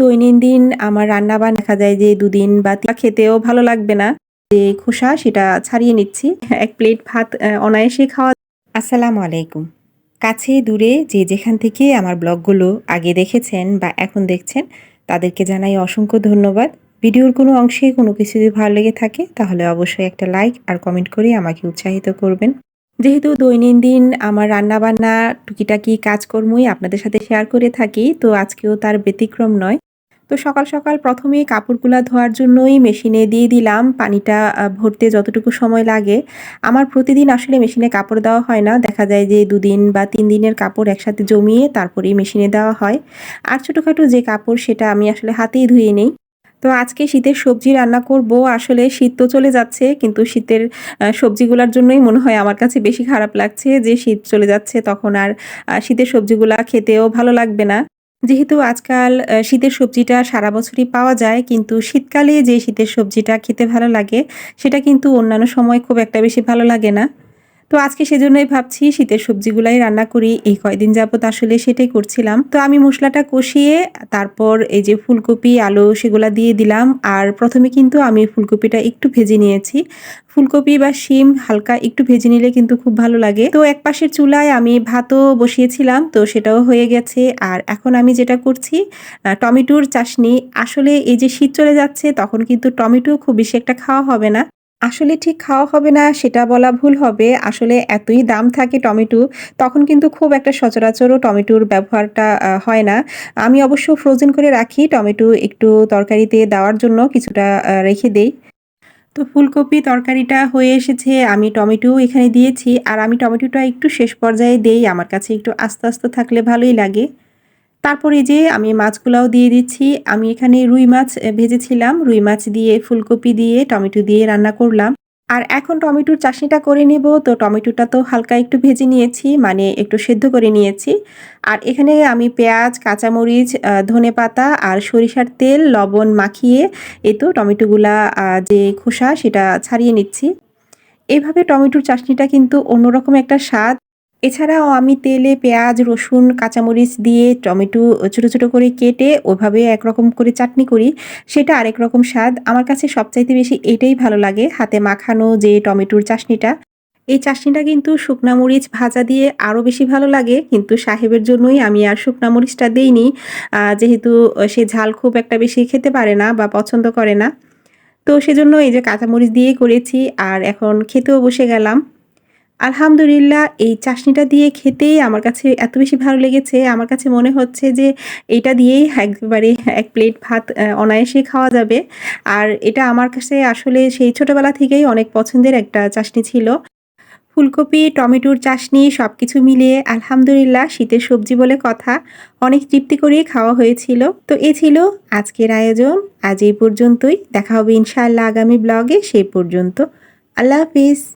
দৈনন্দিন আমার রান্নাবান দেখা যায় যে দুদিন বা খেতেও ভালো লাগবে না। যে খোসা, সেটা ছাড়িয়ে নিচ্ছি। এক প্লেট ভাত অনায়াসে খাওয়া আসসালামু আলাইকুম। কাছে দূরে যে যেখান থেকে আমার ব্লগগুলো আগে দেখেছেন বা এখন দেখছেন, তাদেরকে জানাই অসংখ্য ধন্যবাদ। ভিডিওর কোনো অংশে কোনো কিছু যদি ভালো লেগে থাকে, তাহলে অবশ্যই একটা লাইক আর কমেন্ট করে আমাকে উৎসাহিত করবেন। যেহেতু দৈনন্দিন আমার রান্নাবান্না টুকিটাকি কাজকর্মই আপনাদের সাথে শেয়ার করে থাকি, তো আজকেও তার ব্যতিক্রম নয়। তো সকাল সকাল প্রথমে কাপড়গুলা ধোয়ার জন্যই মেশিনে দিয়ে দিলাম। পানিটা ভরতে যতটুকু সময় লাগে। আমার প্রতিদিন আসলে মেশিনে কাপড় দেওয়া হয় না। দেখা যায় যে দুদিন বা তিন দিনের কাপড় একসাথে জমিয়ে তারপরেই মেশিনে দেওয়া হয়। আর ছোটোখাটো যে কাপড়, সেটা আমি আসলে হাতেই ধুয়ে নেই। তো আজকে শীতের সবজি রান্না করব। আসলে শীত তো চলে যাচ্ছে, কিন্তু শীতের সবজিগুলোর জন্যই মনে হয় আমার কাছে বেশি খারাপ লাগছে যে শীত চলে যাচ্ছে, তখন আর শীতের সবজিগুলা খেতেও ভালো লাগবে না। যেহেতু আজকাল শীতের সবজিটা সারা বছরই পাওয়া যায়, কিন্তু শীতকালে যে শীতের সবজিটা খেতে ভালো লাগে, সেটা কিন্তু অন্যান্য সময় খুব একটা বেশি ভালো লাগে না। তো আজকে সেজন্যই ভাবছি শীতের সবজিগুলাই রান্না করি। এই কয়দিন যাবত আসলে সেটাই করছিলাম। তো আমি মশলাটা কষিয়ে, তারপর এই যে ফুলকপি, আলু সেগুলা দিয়ে দিলাম। আর প্রথমে কিন্তু আমি ফুলকপিটা একটু ভেজে নিয়েছি। ফুলকপি বা শিম হালকা একটু ভেজে নিলে কিন্তু খুব ভালো লাগে। তো এক পাশের চুলায় আমি ভাতও বসিয়েছিলাম, তো সেটাও হয়ে গেছে। আর এখন আমি যেটা করছি টমেটোর চাশনি। আসলে এই যে শীত চলে যাচ্ছে, তখন কিন্তু টমেটো খুব বেশি একটা খাওয়া হবে না। আসলে ঠিক খাওয়া হবে না, সেটা বলা ভুল হবে। আসলে এতই দাম থাকে টমেটো, তখন কিন্তু খুব একটা সচরাচরও টমেটোর ব্যবহারটা হয় না। আমি অবশ্য ফ্রোজেন করে রাখি, টমেটো একটু তরকারিতে দেওয়ার জন্য কিছুটা রেখে দেই। তো ফুলকপি তরকারিটা হয়ে এসেছে, আমি টমেটো এখানে দিয়েছি। আর আমি টমেটোটা একটু শেষ পর্যায়ে দেই, আমার কাছে একটু আস্তে আস্তে থাকলে ভালোই লাগে। তারপরে যে আমি মাছগুলাও দিয়ে দিচ্ছি। আমি এখানে রুই মাছ ভেজেছিলাম। রুই মাছ দিয়ে, ফুলকপি দিয়ে, টমেটো দিয়ে রান্না করলাম। আর এখন টমেটোর চাটনিটা করে নেব। তো টমেটোটা তো হালকা একটু ভেজে নিয়েছি মানে একটু সেদ্ধ করে নিয়েছি। আর এখানে আমি পেঁয়াজ, কাঁচামরিচ ধনে পাতা আর সরিষার তেল, লবণ মাখিয়ে এ তো টমেটোগুলা যে খোসা সেটা ছাড়িয়ে নিচ্ছি। এভাবে টমেটোর চাটনিটা কিন্তু অন্যরকম একটা স্বাদ। এছাড়াও আমি তেলে পেঁয়াজ, রসুন, কাঁচামরিচ দিয়ে টমেটো ছোটো ছোটো করে কেটে ওইভাবে একরকম করে চাটনি করি। সেটা আরেক রকম স্বাদ। আমার কাছে সবচাইতে বেশি এটাই ভালো লাগে, হাতে মাখানো যে টমেটোর চাটনিটা। এই চাটনিটা কিন্তু শুকনা মরিচ ভাজা দিয়ে আরও বেশি ভালো লাগে, কিন্তু সাহেবের জন্যই আমি আর শুকনা মরিচটা দেইনি। যেহেতু সে ঝাল খুব একটা বেশি খেতে পারে না বা পছন্দ করে না। তো সেজন্য এই যে কাঁচামরিচ দিয়ে করেছি, আর এখন খেতেও বসে গেলাম। আলহামদুলিল্লাহ, এই চাশনিটা দিয়ে খেতেই আমার কাছে এত বেশি ভালো লেগেছে। আমার কাছে মনে হচ্ছে যে এটা দিয়েই একবারে এক প্লেট ভাত অনায়াসে খাওয়া যাবে। আর এটা আমার কাছে আসলে সেই ছোটবেলা থেকেই অনেক পছন্দের একটা চাশনি ছিল। ফুলকপি, টমেটোর চাশনি সব কিছু মিলিয়ে আলহামদুলিল্লাহ, শীতের সবজি বলে কথা, অনেক তৃপ্তি করেই খাওয়া হয়েছিল। তো এ ছিল আজকের আয়োজন। আজ এই পর্যন্তই। দেখা হবে ইনশাআল্লাহ আগামী ব্লগে। সেই পর্যন্ত। আল্লাহ হাফিজ।